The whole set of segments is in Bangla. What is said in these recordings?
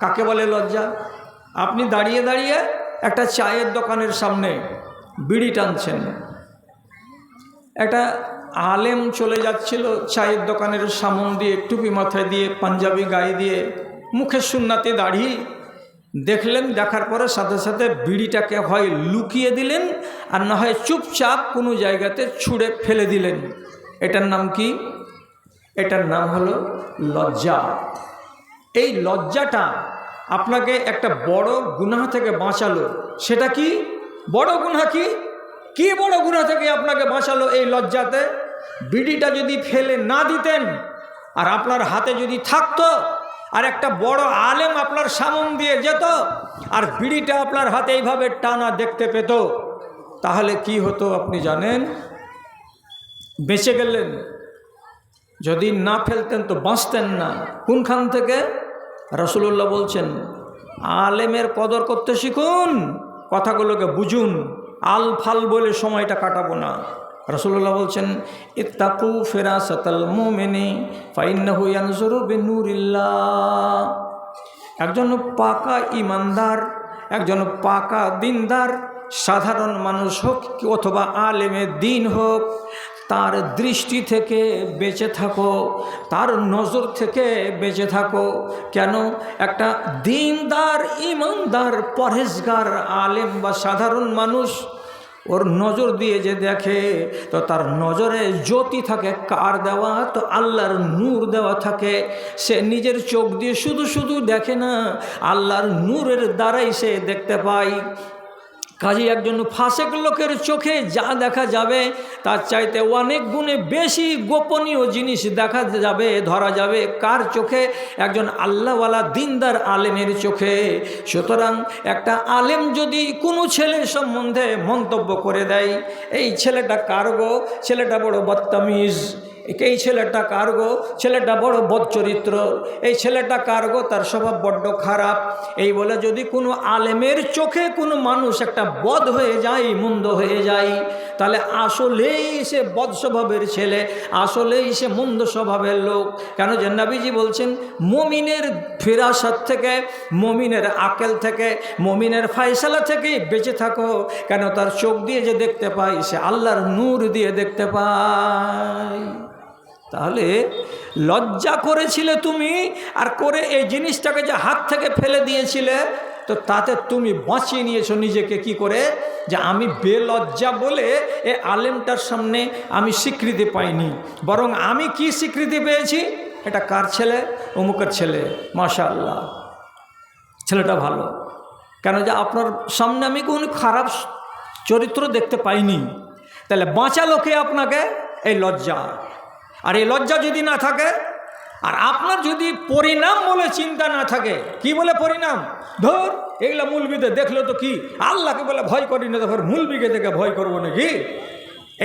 কাকে বলে লজ্জা? আপনি দাঁড়িয়ে দাঁড়িয়ে একটা চায়ের দোকানের সামনে বিড়ি টানছেন। একটা আলেম চলে যাচ্ছিল চায়ের দোকানের সামন দিয়ে, টুপি মাথায় দিয়ে, পাঞ্জাবি গায়ে দিয়ে মুখে সুন্নাতে দাঁড়িয়ে দেখলেন, দেখার পরে সাথে সাথে বিড়িটাকে হয় লুকিয়ে দিলেন আর না হয় চুপচাপ কোনো জায়গাতে ছুঁড়ে ফেলে দিলেন। এটার নাম কি? এটার নাম হলো লজ্জা। এই লজ্জাটা আপনাকে একটা বড় গুনাহ থেকে বাঁচালো। সেটা কি? বড় গুনাহ কি? কি বড় গুনাহ থেকে আপনাকে বাঁচালো এই লজ্জাতে? বিড়িটা যদি ফেলে না দিতেন আর আপনার হাতে যদি থাকতো আর একটা বড় আলেম আপনার সামন দিয়ে যেত আর বিড়িটা আপনার হাতে এইভাবে টানা দেখতে পেত, তাহলে কি হতো আপনি জানেন? বেঁচে গেলেন। যদি না ফেলতেন তো বাঁচতেন না। কোনখান থেকে? রসুল্লাহ বলছেন, আলেমের কদর করতে শিখুন, কথাগুলোকে বুঝুন, আল ফাল বলে সময়টা কাটাবো না। রসুল্লাহ বলছেন, ইত্তাকু ফেরাসাতাল মোমেনি, ফাইন্নাহু একজন পাকা ইমানদার, একজন পাকা দিনদার, সাধারণ মানুষ হোক, অথবা আলেমে দিন হোক তার দৃষ্টি থেকে বেঁচে থাকো, তার নজর থেকে বেঁচে থাকো। কেন? একটা দিনদার, ইমানদার, পরহেজগার, আলেম বা সাধারণ মানুষ ওর নজর দিয়ে যে দেখে, তো তার নজরে জ্যোতি থাকে, কার দেওয়া? তো আল্লাহর নূর দেওয়া থাকে। সে নিজের চোখ দিয়ে শুধু শুধু দেখে না, আল্লাহর নূরের দ্বারাই সে দেখতে পায়। কাজে একজন ফাঁসেক লোকের চোখে যা দেখা যাবে, তার চাইতে অনেক গুণে বেশি গোপনীয় জিনিস দেখা যাবে, ধরা যাবে কার চোখে? একজন আল্লাহওয়ালা দিনদার আলেমের চোখে। সুতরাং একটা আলেম যদি কোনো ছেলে সম্বন্ধে মন্তব্য করে দেয়, এই ছেলেটা কারগো ছেলেটা বড় বদতামিজ। এই ছেলেটা কার্গো ছেলেটা বড় বদ চরিত্র। এই ছেলেটা কার্গো তার স্বভাব বড্ড খারাপ। এই বলে যদি কোনো আলেমের চোখে কোনো মানুষ একটা বদ হয়ে যায়, মন্দ হয়ে যায়, তাহলে আসলেই সে বদ স্বভাবের ছেলে, আসলেই সে মন্দ স্বভাবের লোক। কেন যে নাবিজি বলছেন, মমিনের ফিরাসাত থেকে, মমিনের আকেল থেকে, মমিনের ফায়সালা থেকে বেঁচে থাকো। কেন তার চোখ দিয়ে যে দেখতে পাই, সে আল্লাহর নূর দিয়ে দেখতে পাই। তাহলে লজ্জা করেছিলে তুমি আর করে এই জিনিসটাকে যে হাত থেকে ফেলে দিয়েছিলে, তো তাতে তুমি বাঁচিয়ে নিয়েছো নিজেকে কি করে? যে আমি বেলজ্জা বলে এ আলেমটার সামনে আমি স্বীকৃতি পাইনি। বরং আমি কি স্বীকৃতি পেয়েছি? এটা কার ছেলে? অমুকের ছেলে। মাশা আল্লাহ ছেলেটা ভালো। কেন যে আপনার সামনে আমি কোনো খারাপ চরিত্র দেখতে পাইনি। তাহলে বাঁচালো কে আপনাকে? এই লজ্জা। আর এই লজ্জা যদি না থাকে, আর আপনার যদি পরিণাম বলে চিন্তা না থাকে, কি বলে পরিণাম? ধর এগুলো মুলবিতে দেখল তো কি? আল্লাহকে বলে ভয় করি না, তারপর মুলবিকে দেখে ভয় করব নাকি?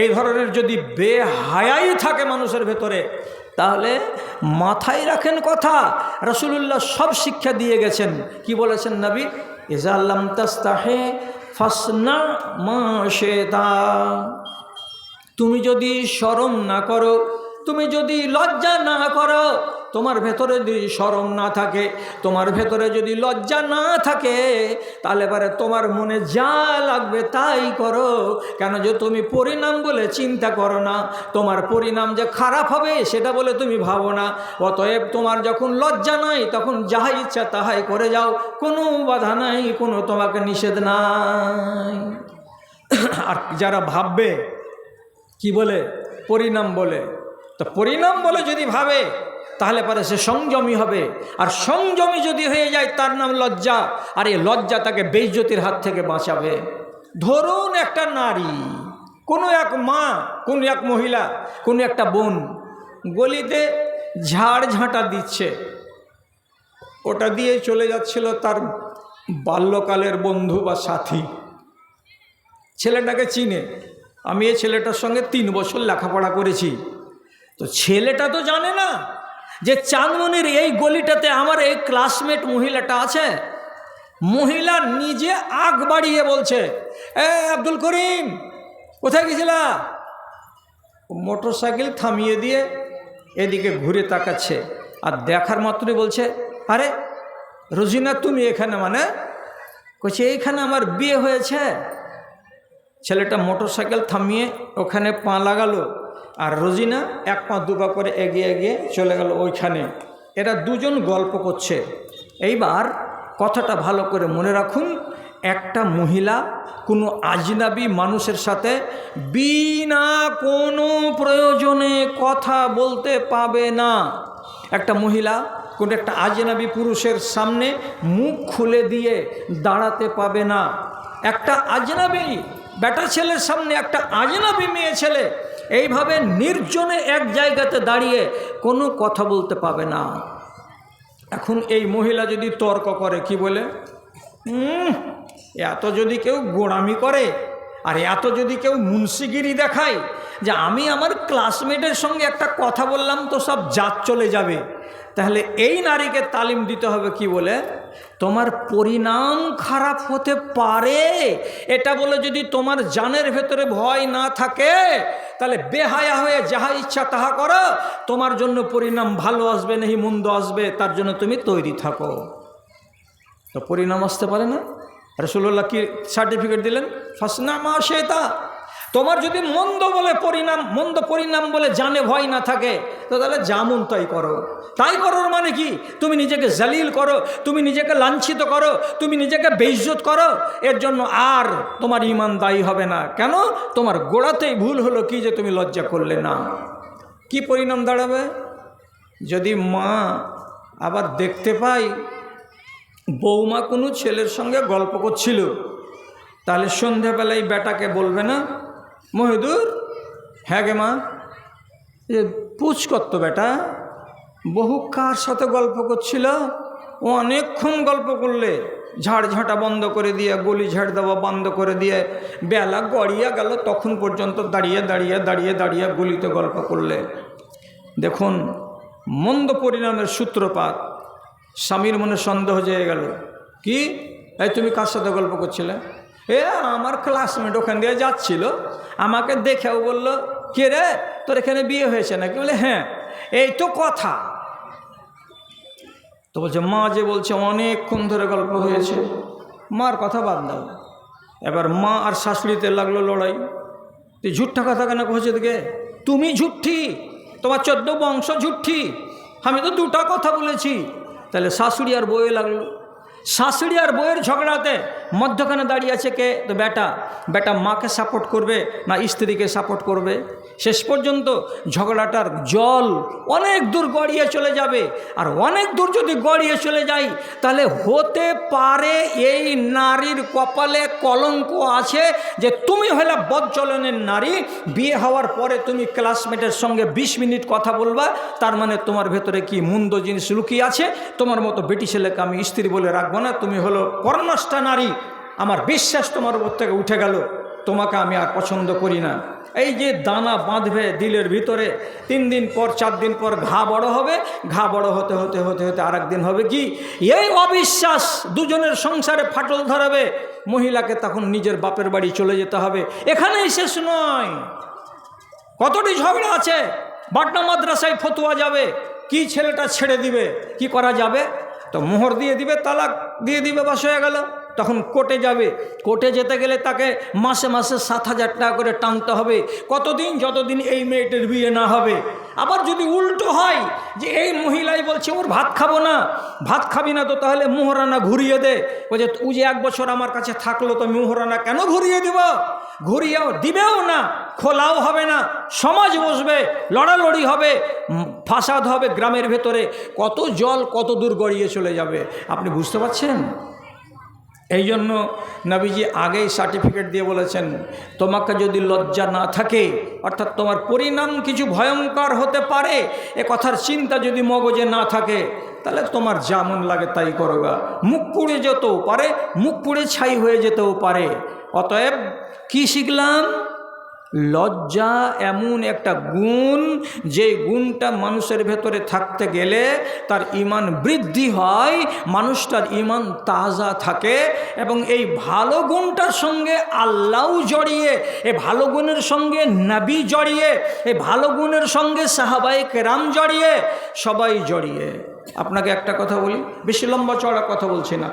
এই ধরনের যদি বেহায়াই থাকে মানুষের ভেতরে, তাহলে মাথায় রাখেন কথা। রসুল্লাহ সব শিক্ষা দিয়ে গেছেন। কি বলেছেন নবী? ইজা আল্লাম তাস্তাহে ফাসনা মা তুমি যদি শরম না করো তুমি যদি লজ্জা না করো, তোমার ভেতরে যদি সরম না থাকে, তোমার ভেতরে যদি লজ্জা না থাকে, তাহলে পরে তোমার মনে যা লাগবে তাই করো। কেন যে তুমি পরিণাম বলে চিন্তা করো না, তোমার পরিণাম যে খারাপ হবে সেটা বলে তুমি ভাবো না। অতএব তোমার যখন লজ্জা নাই, তখন যাহা ইচ্ছা তাহাই করে যাও। কোনো বাধা নাই, কোনো তোমাকে নিষেধ নাই। আর যারা ভাববে, কি বলে? পরিণাম বলে। তো পরিণাম বলে যদি ভাবে, তাহলে পরে সে সংযমী হবে। আর সংযমী যদি হয়ে যায়, তার নাম লজ্জা। আর এই লজ্জা তাকে বেইজ্জতির হাত থেকে বাঁচাবে। ধরুন একটা নারী, কোনো এক মা, কোনো এক মহিলা, কোনো একটা বোন গলিতে ঝাড় ঝাঁটা দিচ্ছে। ওটা দিয়ে চলে যাচ্ছিল তার বাল্যকালের বন্ধু বা সাথী। ছেলেটাকে চিনে। আমি এই ছেলেটার সঙ্গে তিন বছর লেখাপড়া করেছি। তো ছেলেটা তো জানে না যে চাঁদমনির এই গলিটাতে আমার এই ক্লাসমেট মহিলাটা আছে। মহিলা নিজে আগ বাড়িয়ে বলছে, এ, আব্দুল করিম, কোথায় গেছিলা? মোটর সাইকেল থামিয়ে দিয়ে এদিকে ঘুরে তাকাচ্ছে আর দেখার মাত্রই বলছে, আরে, রোজিনা, তুমি এখানে মানে? কইছে, এইখানে আমার বিয়ে হয়েছে। ছেলেটা মোটর সাইকেল থামিয়ে ওখানে পা লাগালো। আর রোজিনা এক পা দু পা করে এগিয়ে এগিয়ে চলে গেল ওইখানে। এরা দুজন গল্প করছে। এইবার কথাটা ভালো করে মনে রাখুন, একটা মহিলা কোনো আজনাবি মানুষের সাথে বিনা কোনো প্রয়োজনে কথা বলতে পাবে না। একটা মহিলা কোনো একটা আজনাবি পুরুষের সামনে মুখ খুলে দিয়ে দাঁড়াতে পাবে না। একটা আজনাবি, বেটা ছেলের সামনে একটা আজনাবি মেয়ে ছেলে এইভাবে নির্জনে এক জায়গাতে দাঁড়িয়ে কোনো কথা বলতে পাবে না। এখন এই মহিলা যদি তর্ক করে কি বলে? "উম, এত যদি কেউ গোড়ামি করে আর, এত যদি কেউ মুন্সিগিরি দেখায় যে আমি আমার ক্লাসমেটের সঙ্গে একটা কথা বললাম তো সব জাত চলে যাবে, তাহলে এই নারীকে তালিম দিতে হবে কি বলে? তোমার পরিণাম খারাপ হতে পারে, এটা বলে যদি তোমার জানের ভেতরে ভয় না থাকে, তাহলে বেহায়া হয়ে যাহা ইচ্ছা তাহা করো, তোমার জন্য পরিণাম ভালো আসবে, নাহি মন্দ আসবে, তার জন্য তুমি তৈরি থাকো। তো পরিণাম আসতে পারে না? রসুল্লাহ কি সার্টিফিকেট দিলেন? ফাসনামা শেতা তোমার যদি মন্দ বলে পরিণাম, মন্দ পরিণাম বলে জানে ভয় না থাকে, তো তাহলে জামুন তাই করো। তাই করার মানে কি? তুমি নিজেকে জালিল করো, তুমি নিজেকে লাঞ্ছিত করো, তুমি নিজেকে বেইজ্জত করো। এর জন্য আর তোমার ইমান দায়ী হবে না। কেন? তোমার গোড়াতেই ভুল হলো কি যে তুমি লজ্জা করলে না। কি পরিণাম দাঁড়াবে? যদি মা আবার দেখতে পাই বৌমা কোনো ছেলের সঙ্গে গল্প করছিল। তাহলে সন্ধেবেলায় বেটাকে বলবে না, মহিদুর হ্যাঁ গে মা। এ পুচ করতো বেটা, বহু কার সাথে গল্প করছিল অনেকক্ষণ গল্প করলে, ঝাড় ঝাঁটা বন্ধ করে দিয়ে, গলি ঝাড় দেওয়া বন্ধ করে দিয়ে, বেলা গড়িয়ে গেল, তখন পর্যন্ত দাঁড়িয়ে দাঁড়িয়ে দাঁড়িয়ে দাঁড়িয়ে গলিতে গল্প করলে। দেখুন, মন্দ পরিণামের সূত্রপাত স্বামীর মনে সন্দেহ জেগে গেল। কি? এই তুমি কার সাথে গল্প করছিলে? এ আমার ক্লাসমেট ওখান দিয়ে যাচ্ছিল, আমাকে দেখেও বলল, কে রে? তোর এখানে বিয়ে হয়েছে নাকি? বলে হ্যাঁ এই তো কথা। তো বলছে, মা যে বলছে, অনেকক্ষণ ধরে গল্প হয়েছে। মার কথা বাদ দাও। এবার মা আর শাশুড়িতে লাগল লড়াই। তুই ঝুট্টা কথা কেন কহছে দিকে তুমি ঝুঠি তোমার চোদ্দ বংশ ঝুঠি আমি তো দুটা কথা বলেছি। তাহলে শাশুড়ি আর বউয়ে লাগল। শাশুড়ি আর বউয়ের ঝগড়াতে মধ্যখানে দাঁড়িয়ে আছে কে? তো বেটা। বেটা মাকে সাপোর্ট করবে না স্ত্রীকে সাপোর্ট করবে? শেষ পর্যন্ত ঝগড়াটার জল অনেক দূর গড়িয়ে চলে যাবে। আর অনেক দূর যদি গড়িয়ে চলে যাই, তাহলে হতে পারে এই নারীর কপালে কলঙ্ক আছে যে তুমি হলে বদচলনের নারী, বিয়ে হওয়ার পরে তুমি ক্লাসমেটের সঙ্গে ২০ মিনিট কথা বলবা, তার মানে তোমার ভেতরে কি মন্দ জিনিস লুকিয়ে আছে? তোমার মতো বেটি ছেলেকে আমি স্ত্রী বলে রাখব না, তুমি হলো পর্ণষ্টা নারী। আমার বিশ্বাস তোমার উপর থেকে উঠে গেল। তোমাকে আমি আর পছন্দ করি না। এই যে দানা বাঁধবে দিলের ভিতরে, তিন দিন পর, চার দিন পর ঘা বড় হবে, ঘা বড় হতে হতে হতে হতে আর দিন হবে কি? এই অবিশ্বাস দুজনের সংসারে ফাটল ধরাবে, মহিলাকে তখন নিজের বাপের বাড়ি চলে যেতে হবে। এখানেই শেষ নয়। কতটি ঝগড়া আছে? বাটনা মাদ্রাসায় ফতুয়া যাবে, কি ছেলেটা ছেড়ে দিবে, কি করা যাবে? তো মোহর দিয়ে দিবে, তালাক দিয়ে দিবে, বাস হয়ে গেল। তখন কোর্টে যাবে। কোর্টে যেতে গেলে তাকে মাসে মাসে সাত হাজার টাকা করে টানতে হবে। কতদিন, যতদিন এই মেয়েটির বিয়ে না হবে। আবার যদি উল্টো হয় যে এই মহিলাই বলছে, ওর ভাত খাব না। ভাত খাবি না তো তাহলে মোহরানা ঘুরিয়ে দে। বলছে ও যে এক বছর আমার কাছে থাকল তো মোহরানা কেন ঘুরিয়ে দিব? ঘুরিয়েও দিবেও না, খোলাও হবে না, সমাজ বসবে, লড়ালড়ি হবে ফাসাদ হবে গ্রামের ভেতরে। কত জল, কত দূর গড়িয়ে চলে যাবে। আপনি বুঝতে পারছেন? এই জন্য নবীজি আগেই সার্টিফিকেট দিয়ে বলেছেন, তোমাকে যদি লজ্জা না থাকে, অর্থাৎ তোমার পরিণাম কিছু ভয়ঙ্কর হতে পারে, এ কথার চিন্তা যদি মগজে না থাকে, তাহলে তোমার যেমন লাগে তাই করোগা মুখ পুড়ে যেতেও পারে, মুখ পুড়ে ছাই হয়ে যেতেও পারে। অতএব কি শিখলাম? লজ্জা এমন একটা গুণ, যে গুণটা মানুষের ভেতরে থাকতে গেলে তার ইমান বৃদ্ধি হয়, মানুষটার ইমান তাজা থাকে এবং এই ভালো গুণটার সঙ্গে আল্লাহও জড়িয়ে, এ ভালো গুণের সঙ্গে নাবি জড়িয়ে, এ ভালো গুণের সঙ্গে সাহাবাই কেরাম জড়িয়ে, সবাই জড়িয়ে। আপনাকে একটা কথা বলি, বেশি লম্বা চড়া কথা বলছি না।